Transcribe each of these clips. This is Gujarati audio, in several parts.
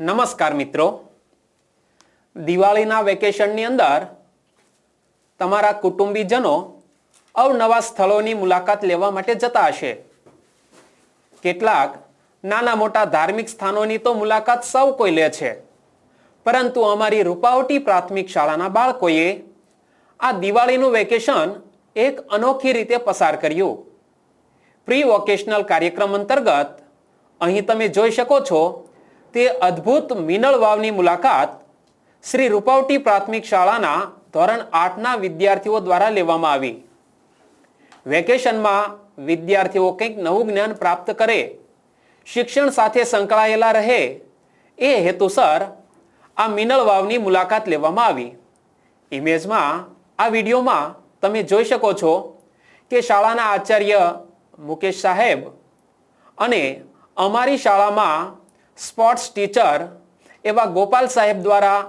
નમસ્કાર મિત્રો. દિવાળીના વેકેશનની અંદર તમારા કુટુંબીજનો અવનવા સ્થળોની મુલાકાત લેવા માટે જતા હશે. કેટલાક નાના મોટા ધાર્મિક સ્થાનોની તો મુલાકાત સૌ કોઈ લે છે. પરંતુ અમારી રૂપાવટી પ્રાથમિક શાળાના બાળકોએ આ દિવાળીનું વેકેશન એક અનોખી રીતે પસાર કર્યું. પ્રી વોકેશનલ કાર્યક્રમ અંતર્ગત અહીં તમે જોઈ શકો છો તે અદ્ભુત મિનળ વાવની મુલાકાત શ્રી રૂપાવટી પ્રાથમિક શાળાના ધોરણ આઠના વિદ્યાર્થીઓ દ્વારા લેવામાં આવી. વેકેશનમાં વિદ્યાર્થીઓ કંઈક નવું જ્ઞાન પ્રાપ્ત કરે, શિક્ષણ સાથે સંકળાયેલા રહે, એ હેતુસર આ મિનળ વાવની મુલાકાત લેવામાં આવી. ઇમેજમાં આ વિડીયોમાં તમે જોઈ શકો છો કે શાળાના આચાર્ય મુકેશ સાહેબ અને અમારી શાળામાં સ્પોર્ટ્સ ટીચર એવા ગોપાલ સાહેબ દ્વારા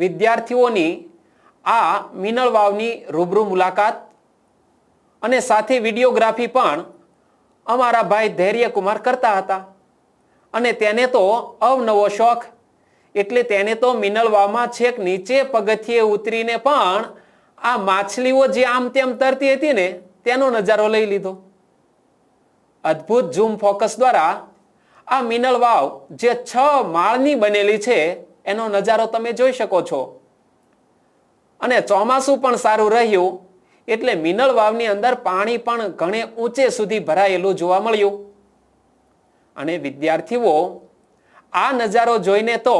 વિદ્યાર્થીઓની આ મિનળ વાવની રૂબરૂ મુલાકાત અને સાથે વિડીયોગ્રાફી પણ અમારા ભાઈ ધૈર્યકુમાર કરતા હતા. અને તેને તો અવનવો શોખ. એટલે તેને તો મિનળ વાવમાં છેક નીચે પગથિયે ઉતરીને પણ આ માછલીઓ જે આમ તેમ તરતી હતી ને, તેનો નજારો લઈ લીધો. અદ્ભુત ઝૂમ ફોકસ દ્વારા આ મિનલ વાવ જે છ માળની બનેલી છે, એનો નજારો તમે જોઈ શકો છો. અને ચોમાસું પણ સારું રહ્યું, એટલે મિનલ વાવની અંદર પાણી પણ ઘણે ઊંચે સુધી ભરાયેલું જોવા મળ્યું. અને વિદ્યાર્થીઓ, આ નજારો જોઈને તો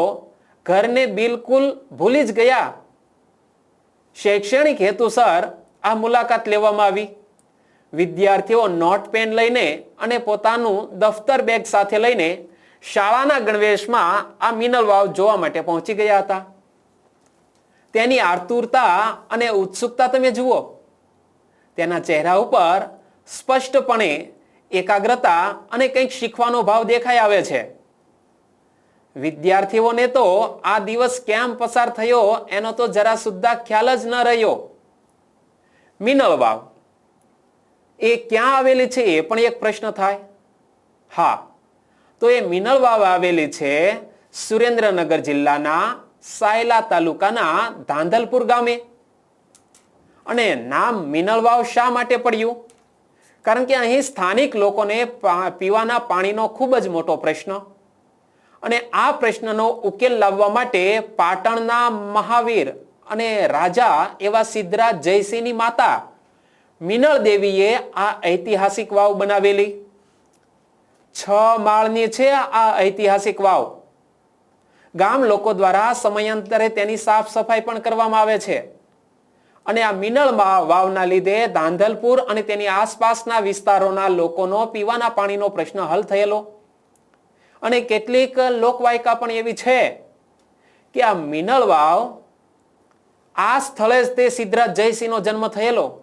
ઘરને બિલકુલ ભૂલી જ ગયા. શૈક્ષણિક હેતુસર આ મુલાકાત લેવામાં આવી. વિદ્યાર્થીઓ નોટ પેન લઈને અને પોતાનું દફતર બેગ સાથે લઈને શાળાના ગણવેશમાં આ મિનલ વાવ જોવા માટે પહોંચી ગયા હતા. તેની આતુરતા અને ઉત્સુકતા તમે જુઓ. તેના ચહેરા ઉપર સ્પષ્ટપણે એકાગ્રતા અને કંઈક શીખવાનો ભાવ દેખાઈ આવે છે. વિદ્યાર્થીઓને તો આ દિવસ કેમ પસાર થયો એનો તો જરા સુદ્ધા ખ્યાલ જ ન રહ્યો. મિનલ વાવ એ ક્યાં આવેલી છે? એ પણ એક પ્રશ્ન થાય. હા. તો એ મિનળ વાવ આવેલી છે સુરેન્દ્રનગર જિલ્લાના સાયલા તાલુકાના ધાંધલપુર ગામે. અને નામ મિનળ વાવ શા માટે પડ્યું? કારણ કે અહીં સ્થાનિક લોકોને પીવાના પાણીનો ખૂબ જ મોટો પ્રશ્ન. અને આ પ્રશ્નનો ઉકેલ લાવવા માટે પાટણના મહાવીર અને રાજા એવા સિદ્ધરાજ જયસિંહની માતા મિનળ દેવીએ આ ઐતિહાસિક વાવ બનાવેલી. છ માળની છે આ ઐતિહાસિક વાવ. ગામ લોકો દ્વારા સમયાંતરે તેની સાફ સફાઈ પણ કરવામાં આવે છે. અને આ મિનળ વાવના લીધે ધાંધલપુર અને તેની આસપાસના વિસ્તારોના લોકોનો પીવાના પાણીનો પ્રશ્ન હલ થયેલો. અને કેટલીક લોકવાયકા પણ એવી છે કે આ મિનળ વાવ આ સ્થળે જ તે સિદ્ધરાજ જયસિંહનો જન્મ થયેલો.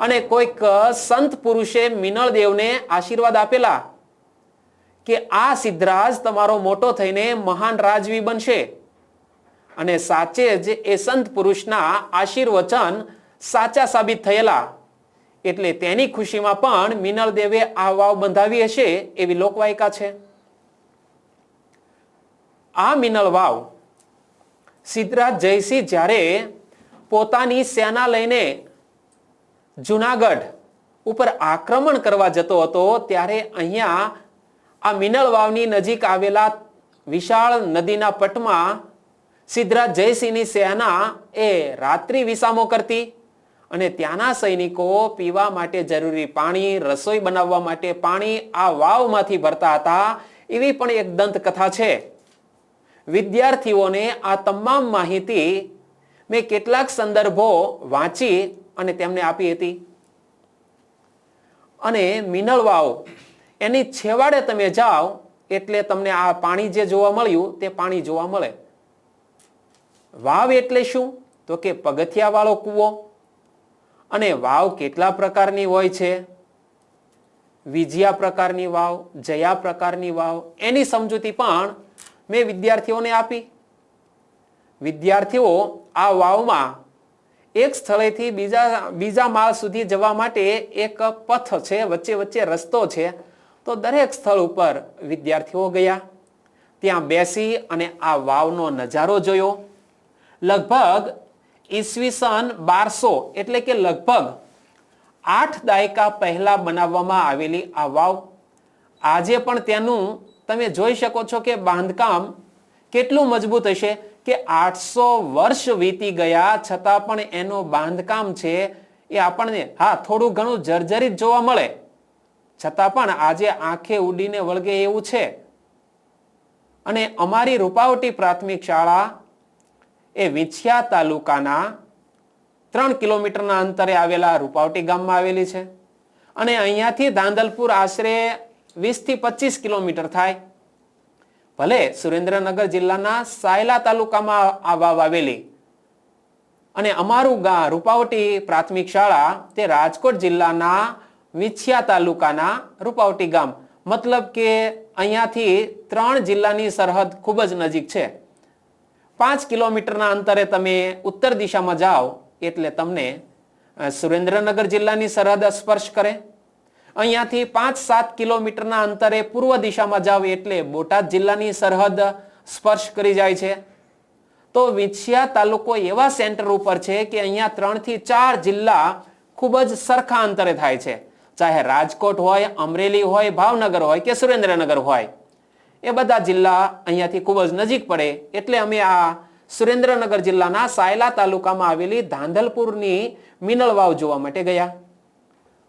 અને કોઈક સંત પુરુષે મિનળ દેવને આશીર્વાદ આપેલા કે આ સિદ્ધરાજ તમારો મોટો થઈને મહાન રાજવી બનશે. અને સાચે જ એ સંત પુરુષના આશીર્વચન સાચા સાબિત થયેલા. એટલે તેની ખુશીમાં પણ મિનળ દેવે આ વાવ બંધાવી હશે એવી લોકવાયકા છે. આ મિનળ વાવ સિદ્ધરાજ જયસિંહ જ્યારે પોતાની સેના લઈને જુનાગઢ ઉપર આક્રમણ કરવા જતો હતો, ત્યારે અહીંયા આ મિનળ વાવની નજીક આવેલા વિશાળ નદીના પટમાં સિદ્ધરાજ જયસિંહની સેના એ રાત્રિ વિસામો કરતી અને ત્યાંના સૈનિકો પીવા માટે જરૂરી પાણી, રસોઈ બનાવવા માટે પાણી આ વાવમાંથી ભરતા હતા. એવી પણ એક દંતકથા છે. વિદ્યાર્થીઓને આ તમામ માહિતી મેં કેટલાક સંદર્ભો વાંચી અને તેમને આપી હતી. અને મિનળ વાવ, એની છેવાડે તમે જાઓ એટલે તમને આ પાણી જે જોવા મળ્યું તે પાણી જોવા મળે. વાવ એટલે શું? તો કે પગથિયાવાળો કૂવો. અને વાવ કેટલા પ્રકારની હોય છે? વિજયા પ્રકારની વાવ, જયા પ્રકારની વાવ, એની સમજૂતી પણ મેં વિદ્યાર્થીઓને આપી. વિદ્યાર્થીઓ આ વાવમાં એક સ્થળેથી બીજા બીજા માળ સુધી જવા માટે એક પથ છે, વચ્ચે વચ્ચે રસ્તો છે. તો દરેક સ્થળ ઉપર વિદ્યાર્થીઓ ગયા. ત્યાં બેસી અને આ વાવનો નજારો જોયો. લગભગ ઈસવીસન બારસો એટલે કે લગભગ આઠ દાયકા પહેલા બનાવવામાં આવેલી આ વાવ. આજે પણ તેનું તમે જોઈ શકો છો કે બાંધકામ કેટલું મજબૂત હશે કે આઠસો વર્ષ વીતી ગયા, છતાં પણ એનું બાંધકામ છે એ આપણને, હા, થોડું ઘણું જર્જરિત જોવા મળે. છતાં પણ આજે આંખે ઉડીને વળગે એવું છે. અને અમારી રૂપાવટી પ્રાથમિક શાળા એ વિછિયા તાલુકાના ત્રણ કિલોમીટરના અંતરે આવેલા રૂપાવટી ગામમાં આવેલી છે. અને અહીંયાથી ધાંધલપુર આશરે વીસથી પચીસ કિલોમીટર થાય. ભલે સુરેન્દ્રનગર જિલ્લાના સાયલા તાલુકામાં આ વાવ આવેલી. અને અમારું ગામ રૂપાવટી પ્રાથમિક શાળા તે રાજકોટ જિલ્લાના વિછિયા તાલુકાના રૂપાવટી ગામ. મતલબ કે અહીંયાથી ત્રણ જિલ્લાની સરહદ ખૂબ જ નજીક છે. પાંચ કિલોમીટરના અંતરે તમે ઉત્તર દિશામાં જાઓ એટલે તમને સુરેન્દ્રનગર જિલ્લાની સરહદ સ્પર્શ કરે. અહીંયાથી પાંચ સાત કિલોમીટરના અંતરે પૂર્વ દિશામાં જાવ એટલે બોટાદ જિલ્લાની સરહદ સ્પર્શ કરી જાય છે. તો વિછિયા તાલુકો એવા સેન્ટર ઉપર છે કે અહીંયા ત્રણથી ચાર જિલ્લા ખૂબ જ સરખા અંતરે થાય છે. ચાહે રાજકોટ હોય, અમરેલી હોય, ભાવનગર હોય કે સુરેન્દ્રનગર હોય, એ બધા જિલ્લા અહીંયાથી ખૂબ જ નજીક પડે. એટલે અમે આ સુરેન્દ્રનગર જિલ્લાના સાયલા તાલુકામાં આવેલી ધાંધલપુરની મિનળ વાવ જોવા માટે ગયા.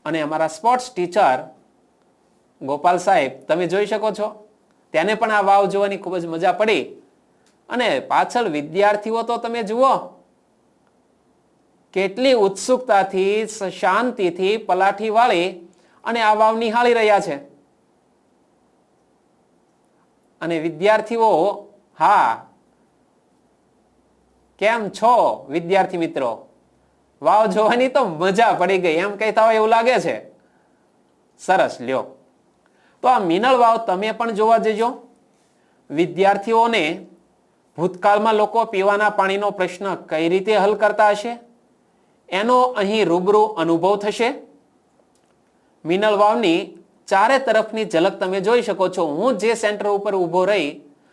અને અમારા સ્પોર્ટ્સ ટીચર ગોપાલ સાહેબ, તમે જોઈ શકો છો, તેને પણ આ વાવ જોવાની ખૂબ જ મજા પડી. અને પાછળ વિદ્યાર્થીઓ તો તમે જુઓ, કેટલી ઉત્સુકતાથી, શાંતિથી પલાઠી વાળી અને આ વાવ નિહાળી રહ્યા છે. અને વિદ્યાર્થીઓ, હા, કેમ છો વિદ્યાર્થી મિત્રો? વાવ જોવાની તો મજા પડી ગઈ. એમ કહેતા હોય એવું લાગે છે. સરસ, લ્યો. તો આ મિનળ વાવ તમે પણ જોવા જજો. વિદ્યાર્થીઓને ભૂતકાળમાં લોકો પીવાના પાણીનો પ્રશ્ન કઈ રીતે હલ કરતા હશે? એનો અહીં રૂબરૂ અનુભવ થશે. મિનલ વાવની ચારે તરફની ઝલક તમે જોઈ શકો છો. હું જે સેન્ટર ઉપર ઊભો રહી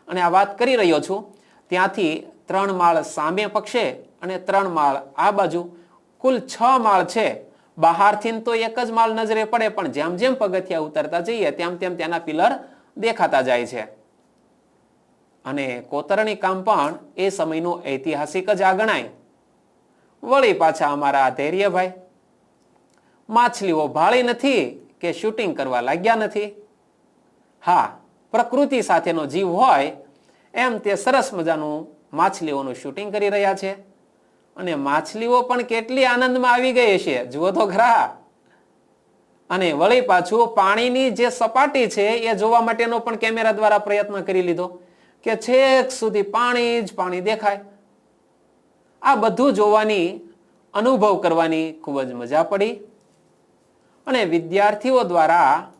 અને આ વાત કરી રહ્યો છું, ત્યાંથી ત્રણ માળ સામે પક્ષે અને ત્રણ માળ આ બાજુ કુલ છ માળ છે. બહારથી તો એક જ માળ નજરે પડે, પણ જેમ જેમ પગથિયા ઉતરતા જઈએ, તેમ તેમ તેના પિલર દેખાતા જાય છે. અને કોતરણી કામ પણ એ સમયનું ઐતિહાસિક જ આ ગણાય વળી પાછા અમારા ધૈર્યભાઈ, માછલીઓ ભાળી નથી કે શૂટિંગ કરવા લાગ્યા નથી? હા, પ્રકૃતિ સાથેનો જીવ હોય, એમ તે સરસ મજાનું માછલીઓનું શૂટિંગ કરી રહ્યા છે. અને માછલીઓ પણ કેટલી આનંદમાં આવી ગઈ હશે. જુઓ તો ખરા અને વળી પાછું પાણીની જે સપાટી છે, એ જોવા માટેનો પણ કેમેરા દ્વારા પ્રયત્ન કરી લીધો કે છેક સુધી પાણી જ પાણી દેખાય. આ બધું જોવાની, અનુભવ કરવાની ખૂબ જ મજા પડી. અને વિદ્યાર્થીઓ દ્વારા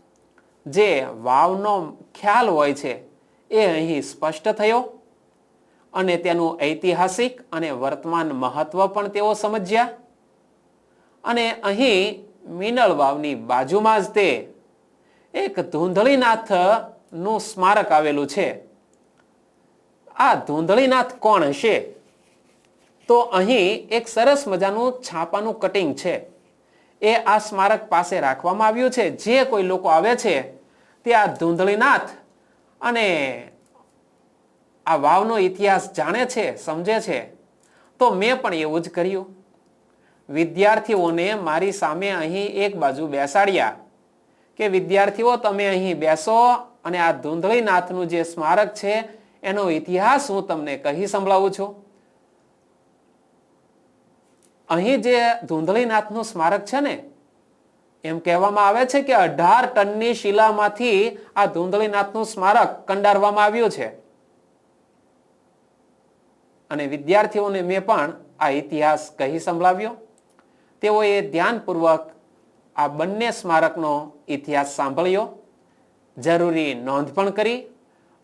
જે વાવનો ખ્યાલ હોય છે, એ અહીં સ્પષ્ટ થયો. અને તેનું ઐતિહાસિક અને વર્તમાન મહત્વ પણ તેઓ સમજ્યા. અને અહીં મિનળ વાવની બાજુમાં જ તે એક ધૂંધળીનાથનું સ્મારક આવેલું છે. આ ધૂંધળીનાથ કોણ હશે? તો અહીં એક સરસ મજાનું છાપાનું કટિંગ છે. એ આ સ્મારક પાસે રાખવામાં આવ્યું છે. જે કોઈ લોકો આવે છે, તે આ ધૂંધળીનાથ અને આ વાવનો ઇતિહાસ જાણે છે, સમજે છે? તો મેં પણ એવું જ કર્યું. વિદ્યાર્થીઓને મારી સામે અહીં એક બાજુ બેસાડ્યા કે, વિદ્યાર્થીઓ, તમે અહીં બેસો અને આ ધૂંધળીનાથનું જે સ્મારક છે, એનો ઇતિહાસ હું તમને કહી સંભળાવું છું. અહીં જે ધૂંધળીનાથનું સ્મારક છે ને, એમ કહેવામાં આવે છે કે અઢાર ટનની શિલામાંથી આ ધૂંધળીનાથનું સ્મારક કંડારવામાં આવ્યું છે. અને વિદ્યાર્થીઓને મેં પણ આ ઇતિહાસ કહી સંભળાવ્યો. તેઓએ ધ્યાનપૂર્વક આ બંને સ્મારકનો ઇતિહાસ સાંભળ્યો. જરૂરી નોંધ પણ કરી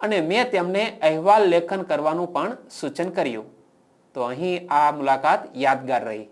અને મેં તેમને અહેવાલ લેખન કરવાનું પણ સૂચન કર્યું. તો અહીં આ મુલાકાત યાદગાર રહી.